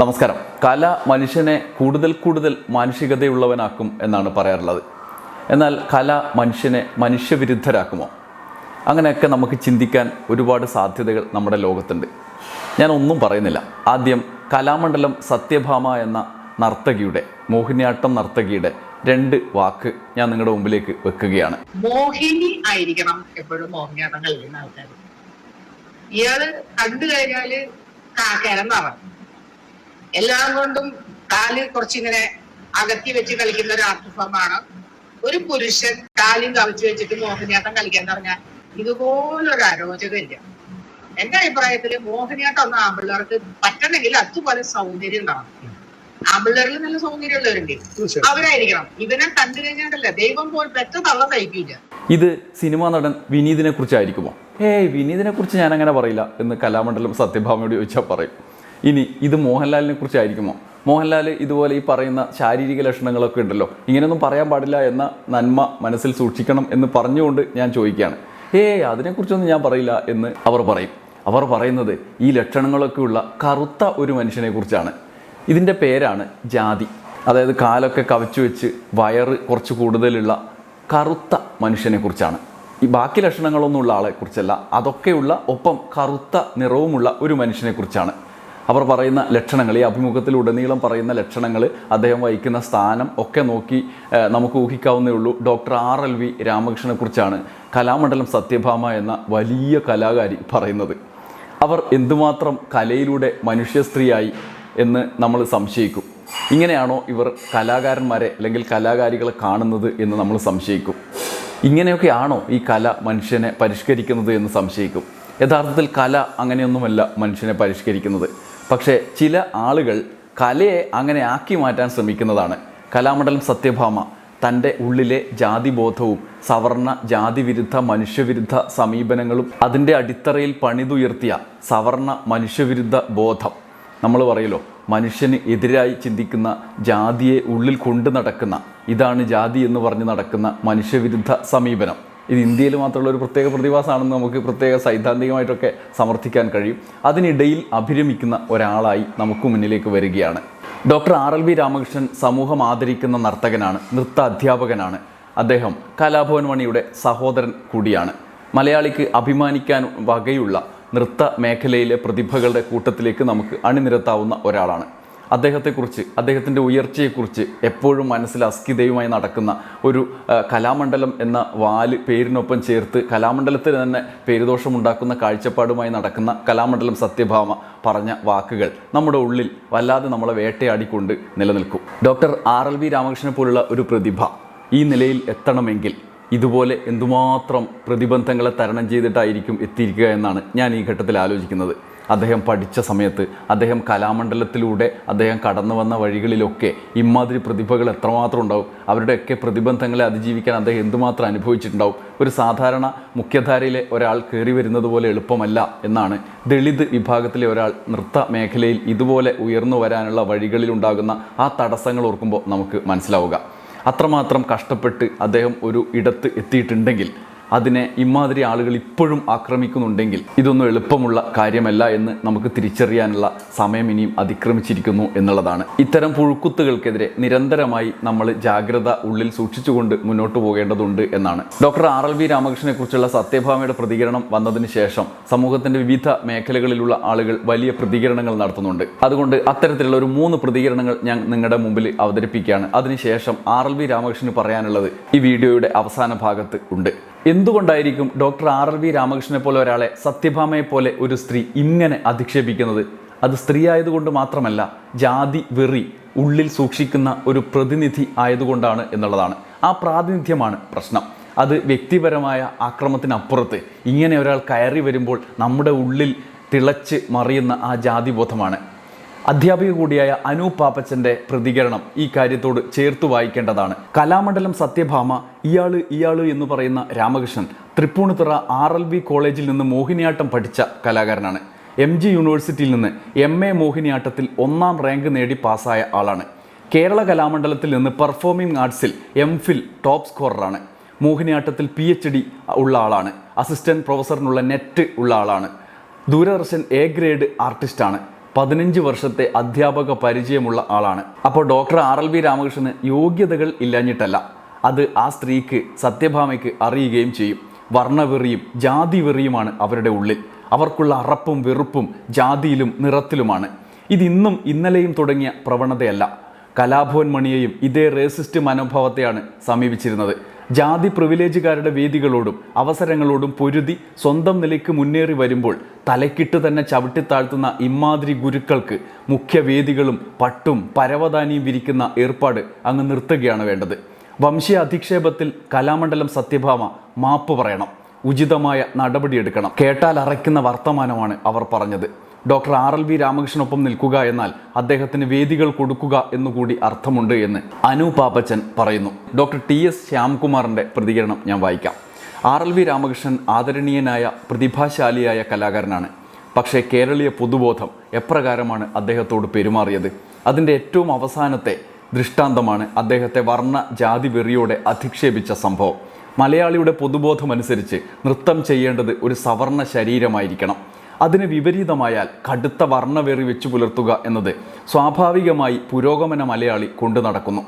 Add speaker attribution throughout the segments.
Speaker 1: നമസ്കാരം. കല മനുഷ്യനെ കൂടുതൽ കൂടുതൽ മാനുഷികതയുള്ളവനാക്കും എന്നാണ് പറയാറുള്ളത്. എന്നാൽ കല മനുഷ്യനെ മനുഷ്യവിരുദ്ധരാക്കുമോ? അങ്ങനെയൊക്കെ നമുക്ക് ചിന്തിക്കാൻ ഒരുപാട് സാധ്യതകൾ നമ്മുടെ ലോകത്തുണ്ട്. ഞാൻ ഒന്നും പറയുന്നില്ല. ആദ്യം കലാമണ്ഡലം സത്യഭാമ എന്ന നർത്തകിയുടെ മോഹിനിയാട്ടം നർത്തകിയുടെ രണ്ട് വാക്ക് ഞാൻ നിങ്ങളുടെ മുമ്പിലേക്ക് വെക്കുകയാണ്.
Speaker 2: മോഹിനി ആയിരിക്കണം എപ്പോഴും മോഹിനിയാട്ടം കളിക്കുന്ന ആൾക്കാർ ഇയാൾ കണ്ടു കഴിഞ്ഞാൽ കിടന്നറങ്ങും എല്ലാം കൊണ്ടും കാൽ കുറച്ചിങ്ങനെ അകത്തി വെച്ച് കളിക്കുന്ന ഒരു ആർട്ട് ഫോമാണ് ഒരു പുരുഷൻ കാലും കവച്ചു വെച്ചിട്ട് മോഹിനിയാട്ടം കളിക്കാൻ പറഞ്ഞാൽ ഇതുപോലൊരു അരോചകമില്ല. എന്റെ അഭിപ്രായത്തിൽ മോഹിനിയാട്ടം ഒന്നും ആമ്പിള്ളേർക്ക് പറ്റണമെങ്കിൽ അതുപോലെ സൗന്ദര്യം ഉണ്ടാവണം ആമ്പിള്ളേരിൽ നല്ല സൗന്ദര്യം ഉള്ളവരുണ്ട് അവരായിരിക്കണം. ഇവനെ കണ്ടു കഴിഞ്ഞാണ്ടല്ല ദൈവം പോലും പെറ്റ തള്ള തയ്ക്കില്ല
Speaker 1: ഇത് സിനിമാ നടൻ വിനീതിനെ കുറിച്ചായിരിക്കുമോ? ഏയ് വിനീതിനെ കുറിച്ച് ഞാൻ അങ്ങനെ പറയില്ല എന്ന് കലാമണ്ഡലം സത്യഭാമയോട് ചോദിച്ചാൽ പറയും. ഇനി ഇത് മോഹൻലാലിനെ കുറിച്ചായിരിക്കുമോ മോഹൻലാൽ ഇതുപോലെ ഈ പറയുന്ന ശാരീരിക ലക്ഷണങ്ങളൊക്കെ ഉണ്ടല്ലോ. ഇങ്ങനെയൊന്നും പറയാൻ പാടില്ല എന്ന നന്മ മനസ്സിൽ സൂക്ഷിക്കണം എന്ന് പറഞ്ഞുകൊണ്ട് ഞാൻ ചോദിക്കുകയാണ്. ഏയ് അതിനെക്കുറിച്ചൊന്നും ഞാൻ പറയില്ല എന്ന് അവർ പറയും. അവർ പറയുന്നത് ഈ ലക്ഷണങ്ങളൊക്കെയുള്ള കറുത്ത ഒരു മനുഷ്യനെ കുറിച്ചാണ്. ഇതിന്റെ പേരാണ് ജാതി. അതായത് കാലൊക്കെ കവച്ചു വെച്ച് വയറ് കുറച്ച് കൂടുതലുള്ള കറുത്ത മനുഷ്യനെ കുറിച്ചാണ്. ഈ ബാക്കി ലക്ഷണങ്ങളൊന്നുമുള്ള ആളെക്കുറിച്ചല്ല അതൊക്കെയുള്ള ഒപ്പം കറുത്ത നിറവുമുള്ള ഒരു മനുഷ്യനെ കുറിച്ചാണ്. അവർ പറയുന്ന ലക്ഷണങ്ങൾ ഈ അഭിമുഖത്തിലുടനീളം പറയുന്ന ലക്ഷണങ്ങൾ അദ്ദേഹം വഹിക്കുന്ന സ്ഥാനം ഒക്കെ നോക്കി നമുക്ക് ഊഹിക്കാവുന്നേ ഉള്ളൂ. ഡോക്ടർ ആർ എൽ വി രാമകൃഷ്ണനെക്കുറിച്ചാണ് കലാമണ്ഡലം സത്യഭാമ എന്ന വലിയ കലാകാരി പറയുന്നത്. അവർ എന്തുമാത്രം കലയിലൂടെ മനുഷ്യ സ്ത്രീയായി എന്ന് നമ്മൾ സംശയിക്കും. ഇങ്ങനെയാണോ ഇവർ കലാകാരന്മാരെ അല്ലെങ്കിൽ കലാകാരികളെ കാണുന്നത് എന്ന് നമ്മൾ സംശയിക്കും. ഇങ്ങനെയൊക്കെയാണോ ഈ കല മനുഷ്യനെ പരിഷ്കരിക്കുന്നത് എന്ന് സംശയിക്കും. യഥാർത്ഥത്തിൽ കല അങ്ങനെയൊന്നുമല്ല മനുഷ്യനെ പരിഷ്കരിക്കുന്നത്. പക്ഷേ ചില ആളുകൾ കലയെ അങ്ങനെ ആക്കി മാറ്റാൻ ശ്രമിക്കുന്നതാണ്. കലാമണ്ഡലം സത്യഭാമ തന്റെ ഉള്ളിലെ ജാതിബോധവും സവർണ ജാതിവിരുദ്ധ മനുഷ്യവിരുദ്ധ സമീപനങ്ങളും അതിന്റെ അടിത്തറയിൽ പണിതുയർത്തിയ സവർണ മനുഷ്യവിരുദ്ധ ബോധം. നമ്മൾ പറയല്ലോ മനുഷ്യന് എതിരായി ചിന്തിക്കുന്ന ജാതിയെ ഉള്ളിൽ കൊണ്ടു നടക്കുന്ന ഇതാണ് ജാതി എന്ന് പറഞ്ഞ് നടക്കുന്ന മനുഷ്യവിരുദ്ധ സമീപനം. ഇത് ഇന്ത്യയിൽ മാത്രമുള്ള ഒരു പ്രത്യേക പ്രതിഭാസമാണെന്ന് നമുക്ക് പ്രത്യേക സൈദ്ധാന്തികമായിട്ടൊക്കെ സമർത്ഥിക്കാൻ കഴിയും. അതിനിടയിൽ അഭിരമിക്കുന്ന ഒരാളായി നമുക്ക് മുന്നിലേക്ക് വരികയാണ്. Doctor R L V Ramakrishnan സമൂഹം ആദരിക്കുന്ന നർത്തകനാണ് നൃത്ത അധ്യാപകനാണ് അദ്ദേഹം കലാഭവൻ മണിയുടെ സഹോദരൻ കൂടിയാണ്. മലയാളിക്ക് അഭിമാനിക്കാൻ വകയുള്ള നൃത്ത മേഖലയിലെ പ്രതിഭകളുടെ കൂട്ടത്തിലേക്ക് നമുക്ക് അണിനിരത്താവുന്ന ഒരാളാണ്. അദ്ദേഹത്തെക്കുറിച്ച് അദ്ദേഹത്തിന്റെ ഉയർച്ചയെക്കുറിച്ച് എപ്പോഴും മനസ്സിൽ അസ്കിതയുമായി നടക്കുന്ന ഒരു കലാമണ്ഡലം എന്ന വാൽ പേരിനൊപ്പം ചേർത്ത് കലാമണ്ഡലത്തിൽ തന്നെ പേരുദോഷമുണ്ടാക്കുന്ന കാഴ്ചപ്പാടുമായി നടക്കുന്ന കലാമണ്ഡലം സത്യഭാമ പറഞ്ഞ വാക്കുകൾ നമ്മുടെ ഉള്ളിൽ വല്ലാതെ നമ്മളെ വേട്ടയാടിക്കൊണ്ട് നിലനിൽക്കും. ഡോക്ടർ ആർ എൽ വി രാമകൃഷ്ണനെ പോലുള്ള ഒരു പ്രതിഭ ഈ നിലയിൽ എത്തണമെങ്കിൽ ഇതുപോലെ എന്തുമാത്രം പ്രതിബന്ധങ്ങളെ തരണം ചെയ്തിട്ടായിരിക്കും എത്തിയിരിക്കുക എന്നാണ് ഞാൻ ഈ ഘട്ടത്തിൽ ആലോചിക്കുന്നത്. അദ്ദേഹം പഠിച്ച സമയത്ത് അദ്ദേഹം കലാമണ്ഡലത്തിലൂടെ അദ്ദേഹം കടന്നു വന്ന വഴികളിലൊക്കെ ഇമാതിരി പ്രതിഭകൾ എത്രമാത്രം ഉണ്ടാവും. അവരുടെയൊക്കെ പ്രതിബന്ധങ്ങളെ അതിജീവിക്കാൻ അദ്ദേഹം എന്തുമാത്രം അനുഭവിച്ചിട്ടുണ്ടാവും. ഒരു സാധാരണ മുഖ്യധാരയിലെ ഒരാൾ കയറി വരുന്നത് പോലെ എളുപ്പമല്ല എന്നാണ് ദളിത് വിഭാഗത്തിലെ ഒരാൾ നൃത്ത മേഖലയിൽ ഇതുപോലെ ഉയർന്നു വരാനുള്ള വഴികളിലുണ്ടാകുന്ന ആ തടസ്സങ്ങൾ ഓർക്കുമ്പോൾ നമുക്ക് മനസ്സിലാവുക. അത്രമാത്രം കഷ്ടപ്പെട്ട് അദ്ദേഹം ഒരു ഇടത്ത് എത്തിയിട്ടുണ്ടെങ്കിൽ അതിനെ ഇമാതിരി ആളുകൾ ഇപ്പോഴും ആക്രമിക്കുന്നുണ്ടെങ്കിൽ ഇതൊന്നും എളുപ്പമുള്ള കാര്യമല്ല എന്ന് നമുക്ക് തിരിച്ചറിയാനുള്ള സമയം ഇനിയും അതിക്രമിച്ചിരിക്കുന്നു എന്നുള്ളതാണ്. ഇത്തരം പുഴുക്കുത്തുകൾക്കെതിരെ നിരന്തരമായി നമ്മൾ ജാഗ്രത ഉള്ളിൽ സൂക്ഷിച്ചുകൊണ്ട് മുന്നോട്ട് പോകേണ്ടതുണ്ട് എന്നാണ്. ഡോക്ടർ ആർ എൽ വി രാമകൃഷ്ണനെ കുറിച്ചുള്ള സത്യഭാമയുടെ പ്രതികരണം വന്നതിന് ശേഷം സമൂഹത്തിന്റെ വിവിധ മേഖലകളിലുള്ള ആളുകൾ വലിയ പ്രതികരണങ്ങൾ നടത്തുന്നുണ്ട്. അതുകൊണ്ട് അത്തരത്തിലുള്ള ഒരു മൂന്ന് പ്രതികരണങ്ങൾ ഞാൻ നിങ്ങളുടെ മുമ്പിൽ അവതരിപ്പിക്കുകയാണ്. അതിനുശേഷം ആർ എൽ വി രാമകൃഷ്ണന് പറയാനുള്ളത് ഈ വീഡിയോയുടെ അവസാന ഭാഗത്ത് ഉണ്ട്. എന്തുകൊണ്ടായിരിക്കും ഡോക്ടർ ആർ എൽ വി രാമകൃഷ്ണനെ പോലെ ഒരാളെ സത്യഭാമയെ പോലെ ഒരു സ്ത്രീ ഇങ്ങനെ അധിക്ഷേപിക്കുന്നത്? അത് സ്ത്രീ ആയതുകൊണ്ട് മാത്രമല്ല ജാതി വെറി ഉള്ളിൽ സൂക്ഷിക്കുന്ന ഒരു പ്രതിനിധി ആയതുകൊണ്ടാണ് എന്നുള്ളതാണ്. ആ പ്രാതിനിധ്യമാണ് പ്രശ്നം. അത് വ്യക്തിപരമായ ആക്രമത്തിനപ്പുറത്ത് ഇങ്ങനെ ഒരാൾ കയറി വരുമ്പോൾ നമ്മുടെ ഉള്ളിൽ തിളച്ച് മറിയുന്ന ആ ജാതിബോധമാണ്. അധ്യാപിക കൂടിയായ അനൂപ് പാപ്പച്ചന്റെ പ്രതികരണം ഈ കാര്യത്തോട് ചേർത്ത് വായിക്കേണ്ടതാണ്. കലാമണ്ഡലം സത്യഭാമ ഇയാൾ ഇയാൾ എന്ന് പറയുന്ന Ramakrishnan Tripunithura R L B കോളേജിൽ നിന്ന് മോഹിനിയാട്ടം പഠിച്ച കലാകാരനാണ്. എം ജി യൂണിവേഴ്സിറ്റിയിൽ നിന്ന് എം എ മോഹിനിയാട്ടത്തിൽ ഒന്നാം റാങ്ക് നേടി പാസ്സായ ആളാണ്. കേരള കലാമണ്ഡലത്തിൽ നിന്ന് പെർഫോമിംഗ് ആർട്സിൽ എം ഫിൽ ടോപ്പ് സ്കോററാണ്. മോഹിനിയാട്ടത്തിൽ പി എച്ച് ഡി ഉള്ള ആളാണ്. അസിസ്റ്റന്റ് പ്രൊഫസറിനുള്ള നെറ്റ് ഉള്ള ആളാണ്. ദൂരദർശൻ എ ഗ്രേഡ് ആർട്ടിസ്റ്റാണ്. പതിനഞ്ച് വർഷത്തെ അധ്യാപക പരിചയമുള്ള ആളാണ്. അപ്പോൾ ഡോക്ടർ ആർ എൽ വി രാമകൃഷ്ണന് യോഗ്യതകൾ ഇല്ലാഞ്ഞിട്ടല്ല. അത് ആ സ്ത്രീക്ക് സത്യഭാമയ്ക്ക് അറിയുകയും ചെയ്യും. വർണവെറിയും ജാതി വെറിയുമാണ് അവരുടെ ഉള്ളിൽ. അവർക്കുള്ള അറപ്പും വെറുപ്പും ജാതിയിലും നിറത്തിലുമാണ്. ഇതിന്നും ഇന്നലെയും തുടങ്ങിയ പ്രവണതയല്ല. കലാഭവൻ മണിയെയും ഇതേ റേസിസ്റ്റ് മനോഭാവത്തെയാണ് സമീപിച്ചിരുന്നത്. ജാതി പ്രിവിലേജുകാരുടെ വേദികളോടും അവസരങ്ങളോടും പൊരുതി സ്വന്തം നിലയ്ക്ക് മുന്നേറി വരുമ്പോൾ തലക്കിട്ട് തന്നെ ചവിട്ടിത്താഴ്ത്തുന്ന ഇമ്മാതിരി ഗുരുക്കൾക്ക് മുഖ്യവേദികളും പട്ടും പരവതാനിയും വിരിക്കുന്ന ഏർപ്പാട് അങ്ങ് നിർത്തുകയാണ് വേണ്ടത്. വംശീയ അധിക്ഷേപത്തിൽ കലാമണ്ഡലം സത്യഭാമ മാപ്പ് പറയണം. ഉചിതമായ നടപടിയെടുക്കണം. കേട്ടാൽ അറയ്ക്കുന്ന വർത്തമാനമാണ് അവർ പറഞ്ഞത്. ഡോക്ടർ ആർ എൽ വി രാമകൃഷ്ണനൊപ്പം നിൽക്കുക എന്നാൽ അദ്ദേഹത്തിന് വേദികൾ കൊടുക്കുക എന്നുകൂടി അർത്ഥമുണ്ട് എന്ന് അനു പാപ്പച്ചൻ പറയുന്നു. ഡോക്ടർ ടി എസ് ശ്യാംകുമാറിന്റെ പ്രതികരണം ഞാൻ വായിക്കാം. ആർ എൽ വി രാമകൃഷ്ണൻ ആദരണീയനായ പ്രതിഭാശാലിയായ കലാകാരനാണ്. പക്ഷേ കേരളീയ പൊതുബോധം എപ്രകാരമാണ് അദ്ദേഹത്തോട് പെരുമാറിയത്? അതിന്റെ ഏറ്റവും അവസാനത്തെ ദൃഷ്ടാന്തമാണ് അദ്ദേഹത്തെ വർണ ജാതി വെറിയോടെ അധിക്ഷേപിച്ച സംഭവം. മലയാളിയുടെ പൊതുബോധമനുസരിച്ച് നൃത്തം ചെയ്യേണ്ടത് ഒരു സവർണ ശരീരമായിരിക്കണം. അതിന് വിപരീതമായാൽ കടുത്ത വർണവേറി വെച്ചു പുലർത്തുക എന്നത് സ്വാഭാവികമായി പുരോഗമന മലയാളി കൊണ്ടു നടക്കുന്നു.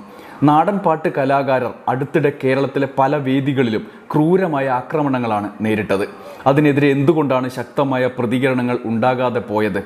Speaker 1: നാടൻ പാട്ട് കലാകാരർ അടുത്തിടെ കേരളത്തിലെ പല വേദികളിലും ക്രൂരമായ ആക്രമണങ്ങളാണ് നേരിട്ടത്. അതിനെതിരെ എന്തുകൊണ്ടാണ് ശക്തമായ പ്രതികരണങ്ങൾ ഉണ്ടാകാതെ പോയത്?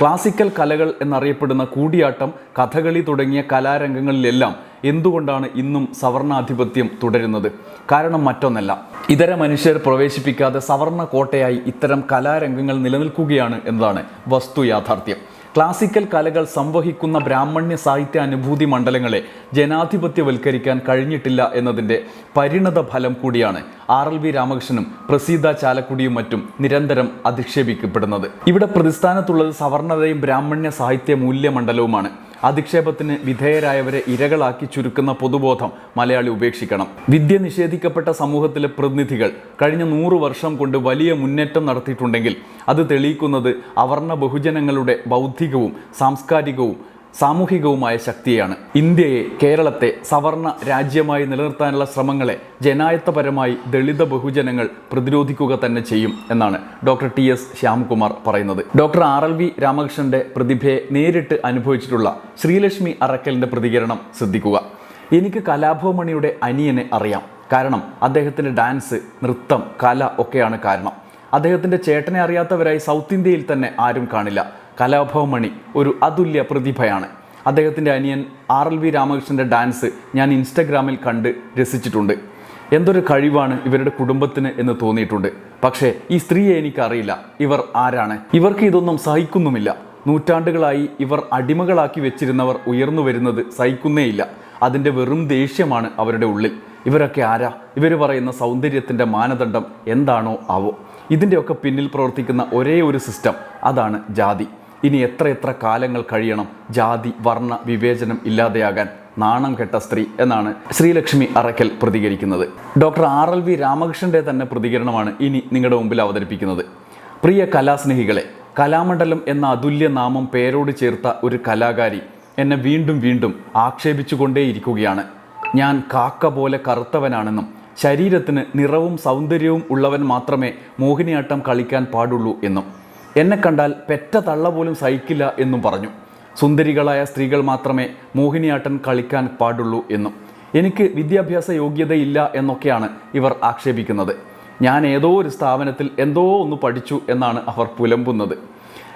Speaker 1: ക്ലാസിക്കൽ കലകൾ എന്നറിയപ്പെടുന്ന കൂടിയാട്ടം കഥകളി തുടങ്ങിയ കലാരംഗങ്ങളിലെല്ലാം എന്തുകൊണ്ടാണ് ഇന്നും സവർണാധിപത്യം തുടരുന്നത്? കാരണം മറ്റൊന്നല്ല. ഇതര മനുഷ്യർ പ്രവേശിപ്പിക്കാതെ സവർണ കോട്ടയായി ഇത്തരം കലാരംഗങ്ങൾ നിലനിൽക്കുകയാണ് എന്നതാണ് വസ്തു യാഥാർത്ഥ്യം. ക്ലാസിക്കൽ കലകൾ സംവഹിക്കുന്ന ബ്രാഹ്മണ്യ സാഹിത്യ അനുഭൂതി മണ്ഡലങ്ങളെ ജനാധിപത്യവൽക്കരിക്കാൻ കഴിഞ്ഞിട്ടില്ല എന്നതിന്റെ പരിണത ഫലം കൂടിയാണ് ആർ എൽ വി രാമകൃഷ്ണനും പ്രസീത ചാലക്കുടിയും മറ്റും നിരന്തരം അധിക്ഷേപിക്കപ്പെടുന്നത്. ഇവിടെ പ്രതിസ്ഥാനത്തുള്ളത് സവർണതയും ബ്രാഹ്മണ്യ സാഹിത്യ മൂല്യമണ്ഡലവുമാണ്. അധിക്ഷേപത്തിന് വിധേയരായവരെ ഇരകളാക്കി ചുരുക്കുന്ന പൊതുബോധം മലയാളി ഉപേക്ഷിക്കണം. വിദ്യ നിഷേധിക്കപ്പെട്ട സമൂഹത്തിലെ പ്രതിനിധികൾ കഴിഞ്ഞ നൂറു വർഷം കൊണ്ട് വലിയ മുന്നേറ്റം നടത്തിയിട്ടുണ്ടെങ്കിൽ അത് തെളിയിക്കുന്നത് അവർണ ബഹുജനങ്ങളുടെ ബൗദ്ധികവും സാംസ്കാരികവും സാമൂഹികവുമായ ശക്തിയാണ്. ഇന്ത്യയെ കേരളത്തെ സവർണ രാജ്യമായി നിലനിർത്താനുള്ള ശ്രമങ്ങളെ ജനായത്തപരമായി ദളിത ബഹുജനങ്ങൾ പ്രതിരോധിക്കുക തന്നെ ചെയ്യും എന്നാണ് ഡോക്ടർ ടി എസ് ശ്യാംകുമാർ പറയുന്നത്. ഡോക്ടർ ആർ എൽ വി രാമകൃഷ്ണന്റെ പ്രതിഭയെ നേരിട്ട് അനുഭവിച്ചിട്ടുള്ള ശ്രീലക്ഷ്മി അറക്കലിന്റെ പ്രതികരണം ശ്രദ്ധിക്കുക. എനിക്ക് കലാഭവമണിയുടെ അനിയനെ അറിയാം. കാരണം അദ്ദേഹത്തിന്റെ ഡാൻസ് നൃത്തം കല ഒക്കെയാണ് കാരണം. അദ്ദേഹത്തിന്റെ ചേട്ടനെ അറിയാത്തവരായി സൗത്ത് ഇന്ത്യയിൽ തന്നെ ആരും കാണില്ല. കലാഭവമണി ഒരു അതുല്യ പ്രതിഭയാണ്. അദ്ദേഹത്തിന്റെ അനിയൻ ആർ എൽ വി രാമകൃഷ്ണന്റെ ഡാൻസ് ഞാൻ ഇൻസ്റ്റഗ്രാമിൽ കണ്ട് രസിച്ചിട്ടുണ്ട്. എന്തൊരു കഴിവാണ് ഇവരുടെ കുടുംബത്തിന് എന്ന് തോന്നിയിട്ടുണ്ട്. പക്ഷേ ഈ സ്ത്രീയെ എനിക്കറിയില്ല. ഇവർ ആരാണ്? ഇവർക്ക് ഇതൊന്നും സഹിക്കുന്നുമില്ല. നൂറ്റാണ്ടുകളായി ഇവർ അടിമകളാക്കി വെച്ചിരുന്നവർ ഉയർന്നു വരുന്നത് സഹിക്കുന്നേയില്ല. അതിന്റെ വെറും ദേഷ്യമാണ് അവരുടെ ഉള്ളിൽ. ഇവരൊക്കെ ആരാ? ഇവർ പറയുന്ന സൗന്ദര്യത്തിന്റെ മാനദണ്ഡം എന്താണോ ആവോ? ഇതിന്റെയൊക്കെ പിന്നിൽ പ്രവർത്തിക്കുന്ന ഒരേ ഒരു സിസ്റ്റം അതാണ് ജാതി. ഇനി എത്ര എത്ര കാലങ്ങൾ കഴിയണം? ജാതി വർണ വിവേചനം ഇല്ലാതെയാകാൻ നാണം കെട്ട സ്ത്രീ എന്നാണ് ശ്രീലക്ഷ്മി അറക്കൽ പ്രതികരിക്കുന്നത്. ഡോക്ടർ ആർ എൽ വി രാമകൃഷ്ണന്റെ തന്നെ പ്രതികരണമാണ് ഇനി നിങ്ങളുടെ മുമ്പിൽ അവതരിപ്പിക്കുന്നത്. പ്രിയ കലാസ്നേഹികളെ കലാമണ്ഡലം എന്ന അതുല്യ നാമം പേരോട് ചേർത്ത ഒരു കലാകാരി എന്നെ വീണ്ടും വീണ്ടും ആക്ഷേപിച്ചുകൊണ്ടേയിരിക്കുകയാണ്. ഞാൻ കാക്ക പോലെ കറുത്തവനാണെന്നും ശരീരത്തിന് നിറവും സൗന്ദര്യവും ഉള്ളവൻ മാത്രമേ മോഹിനിയാട്ടം കളിക്കാൻ പാടുള്ളൂ എന്നും. എന്നെ കണ്ടാൽ പെറ്റ തള്ള പോലും സഹിക്കില്ല എന്നും പറഞ്ഞു. സുന്ദരികളായ സ്ത്രീകൾ മാത്രമേ മോഹിനിയാട്ടം കളിക്കാൻ പാടുള്ളൂ എന്നും. എനിക്ക് വിദ്യാഭ്യാസ യോഗ്യതയില്ല എന്നൊക്കെയാണ് ഇവർ ആക്ഷേപിക്കുന്നത്. ഞാൻ ഏതോ ഒരു സ്ഥാപനത്തിൽ എന്തോ ഒന്ന് പഠിച്ചു എന്നാണ് അവർ പുലമ്പുന്നത്.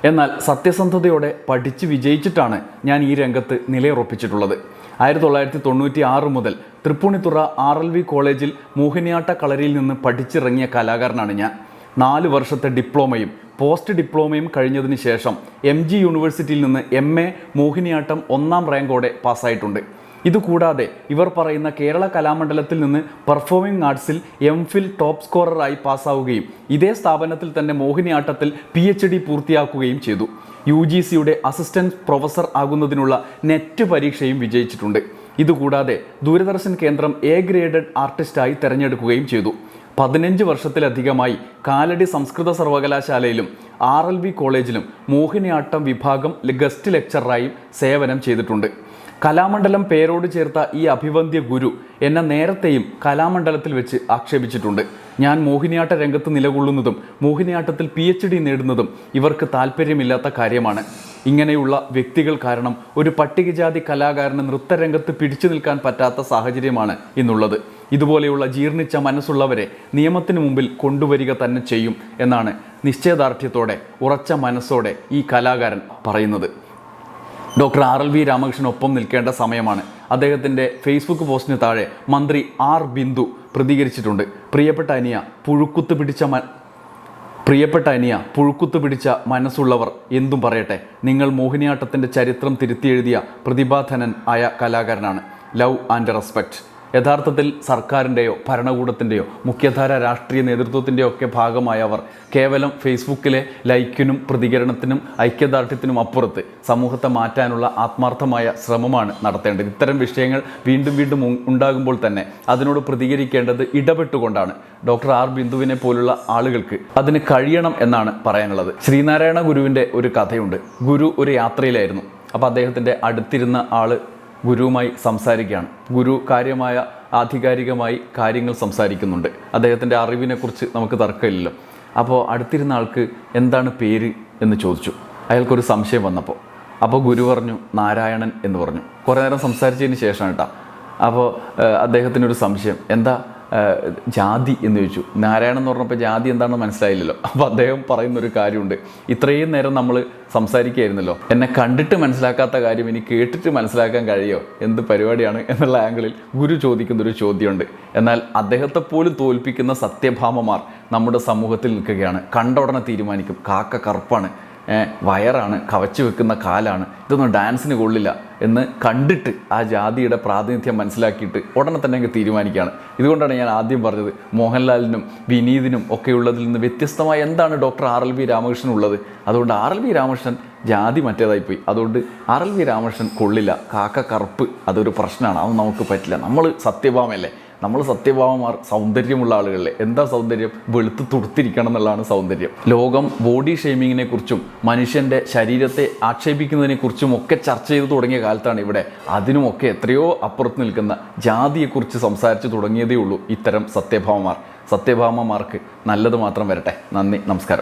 Speaker 1: എന്നാൽ സത്യസന്ധതയോടെ പഠിച്ച് വിജയിച്ചിട്ടാണ് ഞാൻ ഈ രംഗത്ത് നിലയുറപ്പിച്ചിട്ടുള്ളത്. ആയിരത്തി തൊള്ളായിരത്തി തൊണ്ണൂറ്റി ആറ് മുതൽ തൃപ്പൂണിത്തുറ ആർ എൽ വി കോളേജിൽ മോഹിനിയാട്ട കളരിയിൽ നിന്ന് പഠിച്ചിറങ്ങിയ കലാകാരനാണ് ഞാൻ. നാല് വർഷത്തെ ഡിപ്ലോമയും പോസ്റ്റ് ഡിപ്ലോമയും കഴിഞ്ഞതിന് ശേഷം എം ജി യൂണിവേഴ്സിറ്റിയിൽ നിന്ന് എം എ മോഹിനിയാട്ടം ഒന്നാം റാങ്കോടെ പാസ്സായിട്ടുണ്ട്. ഇതുകൂടാതെ ഇവർ പറയുന്ന കേരള കലാമണ്ഡലത്തിൽ നിന്ന് പെർഫോമിംഗ് ആർട്സിൽ എം ഫിൽ ടോപ്പ് സ്കോററായി പാസ്സാവുകയും ഇതേ സ്ഥാപനത്തിൽ തന്നെ മോഹിനിയാട്ടത്തിൽ പി എച്ച് ഡി പൂർത്തിയാക്കുകയും ചെയ്തു. യു ജി സിയുടെ അസിസ്റ്റന്റ് പ്രൊഫസർ ആകുന്നതിനുള്ള നെറ്റ് പരീക്ഷയും വിജയിച്ചിട്ടുണ്ട്. ഇതുകൂടാതെ ദൂരദർശൻ കേന്ദ്രം എ ഗ്രേഡഡ് ആർട്ടിസ്റ്റായി തിരഞ്ഞെടുക്കുകയും ചെയ്തു. പതിനഞ്ച് വർഷത്തിലധികമായി കാലടി സംസ്കൃത സർവകലാശാലയിലും ആർ എൽ വി കോളേജിലും മോഹിനിയാട്ടം വിഭാഗം ഗസ്റ്റ് ലെക്ചറായും സേവനം ചെയ്തിട്ടുണ്ട്. കലാമണ്ഡലം പേരോട് ചേർത്ത ഈ അഭിവന്ദ്യ ഗുരു എന്നെ നേരത്തെയും കലാമണ്ഡലത്തിൽ വെച്ച് ആക്ഷേപിച്ചിട്ടുണ്ട്. ഞാൻ മോഹിനിയാട്ട രംഗത്ത് നിലകൊള്ളുന്നതും മോഹിനിയാട്ടത്തിൽ പി എച്ച് ഡി നേടുന്നതും ഇവർക്ക് താല്പര്യമില്ലാത്ത കാര്യമാണ്. ഇങ്ങനെയുള്ള വ്യക്തികൾ കാരണം ഒരു പട്ടികജാതി കലാകാരന് നൃത്തരംഗത്ത് പിടിച്ചു നിൽക്കാൻ പറ്റാത്ത സാഹചര്യമാണ് ഇന്നുള്ളത്. ഇതുപോലെയുള്ള ജീർണിച്ച മനസ്സുള്ളവരെ നിയമത്തിന് മുമ്പിൽ കൊണ്ടുവരിക തന്നെ ചെയ്യും എന്നാണ് നിശ്ചയദാർഢ്യത്തോടെ ഉറച്ച മനസ്സോടെ ഈ കലാകാരൻ പറയുന്നത്. Doctor R L V Ramakrishnan ഒപ്പം നിൽക്കേണ്ട സമയമാണ്. അദ്ദേഹത്തിന്റെ ഫേസ്ബുക്ക് പോസ്റ്റിന് താഴെ മന്ത്രി ആർ ബിന്ദു പ്രതികരിച്ചിട്ടുണ്ട്. പ്രിയപ്പെട്ട അനിയ പുഴുക്കുത്ത് പിടിച്ച പ്രിയപ്പെട്ട അനിയ പുഴുക്കുത്ത് പിടിച്ച മനസ്സുള്ളവർ എന്തും പറയട്ടെ. നിങ്ങൾ മോഹിനിയാട്ടത്തിന്റെ ചരിത്രം തിരുത്തിയെഴുതിയ പ്രതിഭാധനൻ ആയ കലാകാരനാണ്. ലവ് ആൻഡ് റെസ്പെക്റ്റ് യഥാർത്ഥത്തിൽ സർക്കാരിന്റെയോ ഭരണകൂടത്തിന്റെയോ മുഖ്യധാര രാഷ്ട്രീയ നേതൃത്വത്തിന്റെയോ ഒക്കെ ഭാഗമായ അവർ കേവലം ഫേസ്ബുക്കിലെ ലൈക്കിനും പ്രതികരണത്തിനും ഐക്യദാർഢ്യത്തിനും അപ്പുറത്ത് സമൂഹത്തെ മാറ്റാനുള്ള ആത്മാർത്ഥമായ ശ്രമമാണ് നടത്തേണ്ടത്. ഇത്തരം വിഷയങ്ങൾ വീണ്ടും വീണ്ടും ഉണ്ടാകുമ്പോൾ തന്നെ അതിനോട് പ്രതികരിക്കേണ്ടത് ഇടപെട്ടുകൊണ്ടാണ്. ഡോക്ടർ ആർ ബിന്ദുവിനെ പോലുള്ള ആളുകൾക്ക് അതിന് കഴിയണം എന്നാണ് പറയാനുള്ളത്. ശ്രീനാരായണ ഗുരുവിന്റെ ഒരു കഥയുണ്ട്. ഗുരു ഒരു യാത്രയിലായിരുന്നു. അപ്പോൾ അദ്ദേഹത്തിന്റെ അടുത്തിരുന്ന ആൾ ഗുരുവുമായി സംസാരിക്കുകയാണ്. ഗുരു കാര്യമായ ആധികാരികമായി കാര്യങ്ങൾ സംസാരിക്കുന്നുണ്ട്. അദ്ദേഹത്തിന്റെ അറിവിനെക്കുറിച്ച് നമുക്ക് തർക്കമില്ലല്ലോ. അപ്പോൾ അടുത്തിരുന്ന ആൾക്ക് എന്താണ് പേര് എന്ന് ചോദിച്ചു. അയാൾക്കൊരു സംശയം വന്നപ്പോൾ അപ്പോൾ ഗുരു പറഞ്ഞു നാരായണൻ എന്ന് പറഞ്ഞു. കുറേ നേരം സംസാരിച്ചതിന് ശേഷം കേട്ടോ അപ്പോൾ അദ്ദേഹത്തിനൊരു സംശയം. എന്താ ജാതി എന്ന് ചോദിച്ചു. നാരായണൻ എന്ന് പറഞ്ഞപ്പോൾ ജാതി എന്താണെന്ന് മനസ്സിലായില്ലല്ലോ. അപ്പോൾ അദ്ദേഹം പറയുന്നൊരു കാര്യമുണ്ട്. ഇത്രയും നേരം നമ്മൾ സംസാരിക്കുകയായിരുന്നല്ലോ എന്നെ കണ്ടിട്ട് മനസ്സിലാക്കാത്ത കാര്യം ഇനി കേട്ടിട്ട് മനസ്സിലാക്കാൻ കഴിയോ? എന്ത് പരിപാടിയാണ്? എന്നുള്ള ആംഗിളിൽ ഗുരു ചോദിക്കുന്നൊരു ചോദ്യമുണ്ട്. എന്നാൽ അദ്ദേഹത്തെ പോലും തോൽപ്പിക്കുന്ന സത്യഭാമമാർ നമ്മുടെ സമൂഹത്തിൽ നിൽക്കുകയാണ്. കണ്ട ഉടനെ തീരുമാനിക്കും. കാക്ക കറുപ്പാണ്. വയറാണ് കവച്ചു വെക്കുന്ന കാലാണ്. ഇതൊന്നും ഡാൻസിന് കൊള്ളില്ല എന്ന് കണ്ടിട്ട് ആ ജാതിയുടെ പ്രാതിനിധ്യം മനസ്സിലാക്കിയിട്ട് ഉടനെ തന്നെ അങ്ങ് തീരുമാനിക്കുകയാണ്. ഇതുകൊണ്ടാണ് ഞാൻ ആദ്യം പറഞ്ഞത് മോഹൻലാലിനും വിനീതിനും ഒക്കെ ഉള്ളതിൽ നിന്ന് വ്യത്യസ്തമായ എന്താണ് doctor R L V Ramakrishnan ഉള്ളത്? അതുകൊണ്ട് ആർ എൽ വി രാമകൃഷ്ണൻ ജാതി മറ്റേതായിപ്പോയി. അതുകൊണ്ട് ആർ എൽ വി രാമകൃഷ്ണൻ കൊള്ളില്ല. കാക്ക കറുപ്പ് അതൊരു പ്രശ്നമാണ്. അത് നമുക്ക് പറ്റില്ല. നമ്മൾ സത്യഭാമയല്ലേ? നമ്മൾ സത്യഭാമമാർ സൗന്ദര്യമുള്ള ആളുകളല്ലേ? എന്താ സൗന്ദര്യം? വെളുത്ത് തുടുത്തിരിക്കണം എന്നുള്ളതാണ് സൗന്ദര്യം. ലോകം ബോഡി ഷെയ്മിങ്ങിനെ കുറിച്ചും മനുഷ്യന്റെ ശരീരത്തെ ആക്ഷേപിക്കുന്നതിനെ കുറിച്ചും ഒക്കെ ചർച്ച ചെയ്തു തുടങ്ങിയ കാലത്താണ് ഇവിടെ. അതിനുമൊക്കെ എത്രയോ അപ്പുറത്ത് നിൽക്കുന്ന ജാതിയെക്കുറിച്ച് സംസാരിച്ചു തുടങ്ങിയതേ ഉള്ളൂ ഇത്തരം സത്യഭാമമാർ. സത്യഭാമമാർക്ക് നല്ലത് മാത്രം വരട്ടെ. നന്ദി നമസ്കാരം.